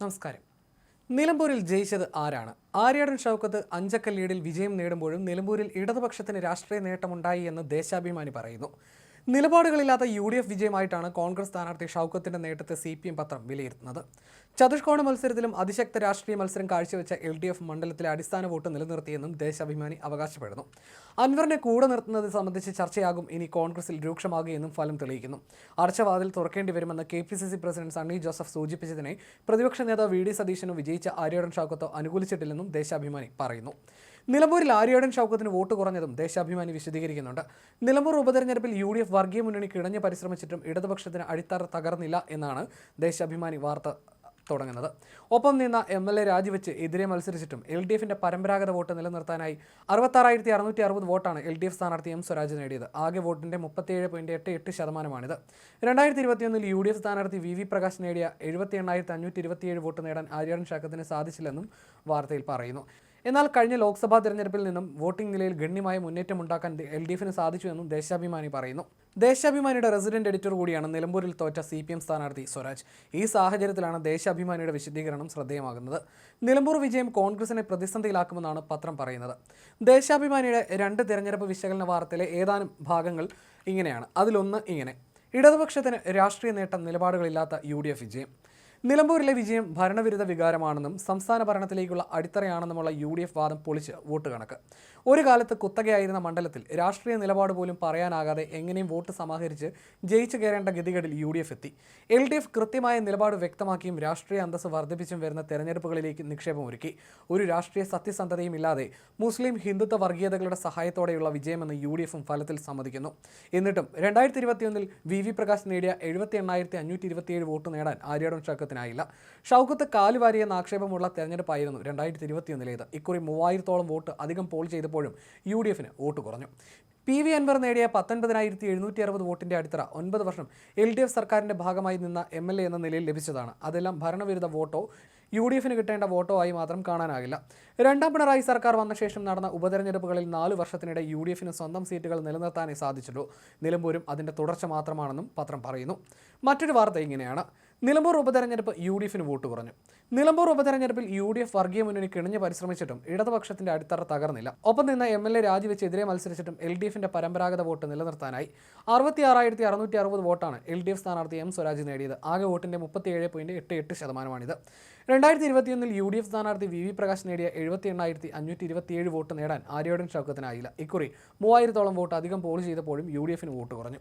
നമസ്കാരം. നിലമ്പൂരിൽ ജയിച്ചത് ആരാണ്? ആര്യാടൻ ഷൗക്കത്ത് അഞ്ചക്ക ലീഡിൽ വിജയം നേടുമ്പോഴും നിലമ്പൂരിൽ ഇടതുപക്ഷത്തിന് രാഷ്ട്രീയ നേട്ടമുണ്ടായി എന്ന് ദേശാഭിമാനി പറയുന്നു. നിലപാടുകളില്ലാത്ത യു ഡി എഫ് വിജയമായിട്ടാണ് കോൺഗ്രസ് സ്ഥാനാർത്ഥി ഷൗക്കത്തിന്റെ നേട്ടത്തെ സി പി എം പത്രം വിലയിരുത്തുന്നത്. ചതുഷ്കോണ മത്സരത്തിലും അതിശക്ത രാഷ്ട്രീയ മത്സരം കാഴ്ചവെച്ച എൽ ഡി എഫ് മണ്ഡലത്തിലെ അടിസ്ഥാന വോട്ട് നിലനിർത്തിയെന്നും ദേശാഭിമാനി അവകാശപ്പെടുന്നു. അൻവറിനെ കൂടെ നിർത്തുന്നത് സംബന്ധിച്ച് ചർച്ചയാകും. ഇനി കോൺഗ്രസിൽ രൂക്ഷമാകുകയെന്നും ഫലം തെളിയിക്കുന്നു. അടച്ചവാതിൽ തുറക്കേണ്ടി വരുമെന്ന് K P C C president Sunny Joseph സൂചിപ്പിച്ചതിനെ പ്രതിപക്ഷ നേതാവ് വി ഡി സതീശനും വിജയിച്ച ആര്യോടൻ ഷൗക്കത്തോ അനുകൂലിച്ചിട്ടില്ലെന്നും ദേശാഭിമാനി പറയുന്നു. നിലമ്പൂരിൽ ആര്യോടൻ ഷൗക്കത്തിന് വോട്ട് കുറഞ്ഞതും ദേശാഭിമാനി വിശദീകരിക്കുന്നുണ്ട്. നിലമ്പൂർ ഉപതെരഞ്ഞെടുപ്പിൽ യു ഡി എഫ് വർഗീയ മുന്നണി കിടഞ്ഞ് പരിശ്രമിച്ചിട്ടും ഇടതുപക്ഷത്തിന് അടിത്തറ തകർന്നില്ല എന്നാണ് ദേശാഭിമാനി വാർത്ത തുടങ്ങുന്നത്. ഒപ്പം നിന്ന എം എൽ എ രാജിവെച്ച് എതിരെ മത്സരിച്ചിട്ടും എൽ ഡി എഫിന്റെ പരമ്പരാഗത വോട്ട് നിലനിർത്താനായി അറുപത്താറായിരത്തി അറുന്നൂറ്റി അറുപത് വോട്ടാണ് എൽ ഡി എഫ് സ്ഥാനാർത്ഥി എം സ്വരാജ് നേടിയത്. ആകെ വോട്ടിന്റെ മുപ്പത്തിയേഴ് പോയിന്റ് എട്ട് എട്ട് ശതമാനമാണിത്. രണ്ടായിരത്തി ഇരുപത്തിയൊന്നിൽ യു ഡി എഫ് സ്ഥാനാർത്ഥി വി വി പ്രകാശ് നേടിയ എഴുപത്തി എണ്ണായിരത്തി അഞ്ഞൂറ്റി ഇരുപത്തിയേഴ് വോട്ട് നേടാൻ ആര്യാടൻ ശാഖത്തിന് സാധിച്ചില്ലെന്നും വാർത്തയിൽ പറയുന്നു. എന്നാൽ കഴിഞ്ഞ ലോക്സഭാ തെരഞ്ഞെടുപ്പിൽ നിന്നും വോട്ടിംഗ് നിലയിൽ ഗണ്യമായ മുന്നേറ്റമുണ്ടാക്കാൻ എൽ ഡി എഫിന് സാധിച്ചുവെന്നും ദേശാഭിമാനി പറയുന്നു. ദേശാഭിമാനിയുടെ റെസിഡന്റ് എഡിറ്റർ കൂടിയാണ് നിലമ്പൂരിൽ തോറ്റ സി പി എം സ്ഥാനാർത്ഥി സ്വരാജ്. ഈ സാഹചര്യത്തിലാണ് ദേശാഭിമാനിയുടെ വിശദീകരണം ശ്രദ്ധേയമാകുന്നത്. നിലമ്പൂർ വിജയം കോൺഗ്രസിനെ പ്രതിസന്ധിയിലാക്കുമെന്നാണ് പത്രം പറയുന്നത്. ദേശാഭിമാനിയുടെ രണ്ട് തെരഞ്ഞെടുപ്പ് വിശകലന വാർത്തയിലെ ഏതാനും ഭാഗങ്ങൾ ഇങ്ങനെയാണ്. അതിലൊന്ന് ഇങ്ങനെ. ഇടതുപക്ഷത്തിന് രാഷ്ട്രീയ നേട്ടം നിലപാടുകളില്ലാത്ത യു ഡി എഫ് വിജയം. നിലമ്പൂരിലെ വിജയം ഭരണവിരുദ്ധ വികാരമാണെന്നും സംസ്ഥാന ഭരണത്തിലേക്കുള്ള അടിത്തറയാണെന്നുമുള്ള യു ഡി എഫ് വാദം പൊളിച്ച് വോട്ട് കണക്ക്. ഒരു കാലത്ത് കുത്തകയായിരുന്ന മണ്ഡലത്തിൽ രാഷ്ട്രീയ നിലപാട് പോലും പറയാനാകാതെ എങ്ങനെയും വോട്ട് സമാഹരിച്ച് ജയിച്ചു കയറേണ്ട ഗതികളിൽ യു ഡി എഫ് എത്തി. എൽ ഡി എഫ് കൃത്യമായ നിലപാട് വ്യക്തമാക്കിയും രാഷ്ട്രീയ അന്തസ് വർദ്ധിപ്പിച്ചും വരുന്ന തെരഞ്ഞെടുപ്പുകളിലേക്ക് നിക്ഷേപമൊരുക്കി. ഒരു രാഷ്ട്രീയ സത്യസന്ധതയും ഇല്ലാതെ മുസ്ലിം ഹിന്ദുത്വ വർഗീയതകളുടെ സഹായത്തോടെയുള്ള വിജയമെന്ന് യു ഡി എഫും ഫലത്തിൽ സമ്മതിക്കുന്നു. എന്നിട്ടും രണ്ടായിരത്തി ഇരുപത്തിയൊന്നിൽ വി വി പ്രകാശ് നേടിയ എഴുപത്തി എണ്ണായിരത്തി അഞ്ഞൂറ്റി ഇരുപത്തിയേഴ് വോട്ട് നേടാൻ ആര്യാടൻ ഷൗക്കത്തിനായില്ല ഷൗക്കത്ത് കാലുവാരിയെന്ന ആക്ഷേപമുള്ള തെരഞ്ഞെടുപ്പായിരുന്നു രണ്ടായിരത്തി ഇരുപത്തിയൊന്നിലേത് ഇക്കുറി മൂവായിരത്തോളം വോട്ട് അധികം പോൾ ചെയ്തപ്പോഴും യു ഡി എഫിന് വോട്ട് കുറഞ്ഞു. പി വി അൻവർ നേടിയ പത്തൊൻപതിനായിരത്തി എഴുന്നൂറ്റി അറുപത് വോട്ടിന്റെ അടിത്തറ ഒൻപത് വർഷം എൽ ഡി എഫ് സർക്കാരിന്റെ ഭാഗമായി നിന്ന എം എൽ എ എന്ന നിലയിൽ ലഭിച്ചതാണ്. അതെല്ലാം ഭരണവിരുദ്ധ വോട്ടോ യു ഡി എഫിന് കിട്ടേണ്ട വോട്ടോ ആയി മാത്രം കാണാനാകില്ല. രണ്ടാം പിണറായി സർക്കാർ വന്ന ശേഷം നടന്ന ഉപതെരഞ്ഞെടുപ്പുകളിൽ നാല് വർഷത്തിനിടെ യു ഡി എഫിന് സ്വന്തം സീറ്റുകൾ നിലനിർത്താനേ സാധിച്ചുള്ളൂ. നിലമ്പൂരും അതിന്റെ തുടർച്ച മാത്രമാണെന്നും പത്രം പറയുന്നു. മറ്റൊരു വാർത്ത ഇങ്ങനെയാണ്. നിലമ്പൂർ ഉപതെരഞ്ഞെടുപ്പ് യു ഡി എഫിന് വോട്ട് കുറഞ്ഞു. നിലമ്പൂർ ഉപതെരഞ്ഞെടുപ്പിൽ യു ഡി എഫ് വർഗീയ മുന്നണി കിണിഞ്ഞ് പരിശ്രമിച്ചിട്ടും ഇടതുപക്ഷത്തിന്റെ അടിത്തറ തകർന്നില്ല. ഒപ്പം നിന്ന് എം എൽ എ രാജിവെച്ച് എതിരെ മത്സരിച്ചിട്ടും എൽ ഡി എഫിന്റെ പരമ്പരാഗത വോട്ട് നിലനിർത്താനായി അറുപത്തി ആറായിരത്തി അറുന്നൂറ്റി അറുപത് വോട്ടാണ് എൽ ഡി എഫ് സ്ഥാനാർത്ഥി എം സ്വരാജ് നേടിയത്. ആകെ വോട്ടിന്റെ മുപ്പത്തിയേഴ് പോയിന്റ് എട്ട് എട്ട് ശതമാനമാണിത്. രണ്ടായിരത്തി ഇരുപത്തിയൊന്നിൽ യു ഡി എഫ് സ്ഥാനാർത്ഥി വി വി പ്രകാശ് നേടിയ എഴുപത്തി എണ്ണായിരത്തി അഞ്ഞൂറ്റി ഇരുപത്തിയേഴ് വോട്ട് നേടാൻ ആര്യോടൻ ഷൗക്കത്തിനായില്ല. ഇക്കുറി മൂവായിരത്തോളം വോട്ട് അധികം പോൾ ചെയ്തപ്പോഴും യു ഡി എഫിന് വോട്ട് കുറഞ്ഞു.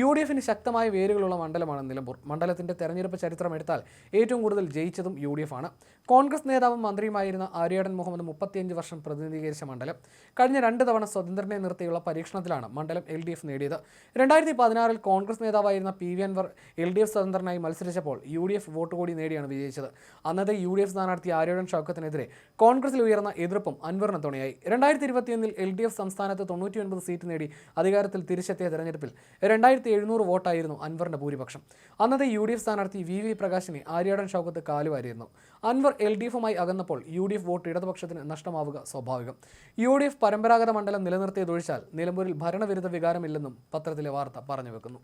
യു ഡി എഫിന് ശക്തമായ വേരുകളുള്ള മണ്ഡലമാണ് നിലമ്പൂർ. മണ്ഡലത്തിന്റെ തെരഞ്ഞെടുപ്പ് ചരിത്രം എടുത്താൽ ഏറ്റവും കൂടുതൽ ജയിച്ചതും യു ഡി എഫ് ആണ്. കോൺഗ്രസ് നേതാവും മന്ത്രിയുമായിരുന്ന ആര്യാടൻ മുഹമ്മദ് മുപ്പത്തിയഞ്ച് വർഷം പ്രതിനിധീകരിച്ച മണ്ഡലം കഴിഞ്ഞ രണ്ട് തവണ സ്വതന്ത്രനെ നിർത്തിയുള്ള പരീക്ഷണത്തിലാണ് മണ്ഡലം എൽ ഡി എഫ് നേടിയത്. രണ്ടായിരത്തി പതിനാറിൽ കോൺഗ്രസ് നേതാവായിരുന്ന P V Anwar L D F സ്വതന്ത്രനായി മത്സരിച്ചപ്പോൾ യു ഡി എഫ് വോട്ട് കൂടി നേടിയാണ് വിജയിച്ചത്. അന്നത്തെ യു ഡി എഫ് സ്ഥാനാർത്ഥി ആര്യാടൻ ഷൗക്കത്തിനെതിരെ കോൺഗ്രസിൽ ഉയർന്ന എതിർപ്പും അൻവറിന് തുണയായി. രണ്ടായിരത്തി ഇരുപത്തിയൊന്നിൽ എൽ ഡി എഫ് സംസ്ഥാനത്ത് തൊണ്ണൂറ്റി ഒൻപത് സീറ്റ് നേടി അധികാരത്തിൽ തിരിച്ചെത്തിയ തെരഞ്ഞെടുപ്പിൽ രണ്ടായിരത്തി എഴുന്നൂറ് വോട്ടായിരുന്നു അൻവറിന്റെ ഭൂരിപക്ഷം. അന്നത്തെ യു ഡി എഫ് സ്ഥാനാർത്ഥി വി വി പ്രകാശിനെ ആര്യാടൻ ഷൗക്കത്ത് കാലുവാരിയിരുന്നു. അൻവർ എൽ ഡി എഫുമായി അകന്നപ്പോൾ യു ഡി എഫ് വോട്ട് ഇടതുപക്ഷത്തിന് നഷ്ടമാവുക സ്വാഭാവികം. യു ഡി എഫ് പരമ്പരാഗത മണ്ഡലം നിലനിർത്തിയതൊഴിച്ചാൽ നിലമ്പൂരിൽ ഭരണവിരുദ്ധ വികാരമില്ലെന്നും പത്രത്തിലെ വാർത്ത പറഞ്ഞു വെക്കുന്നു.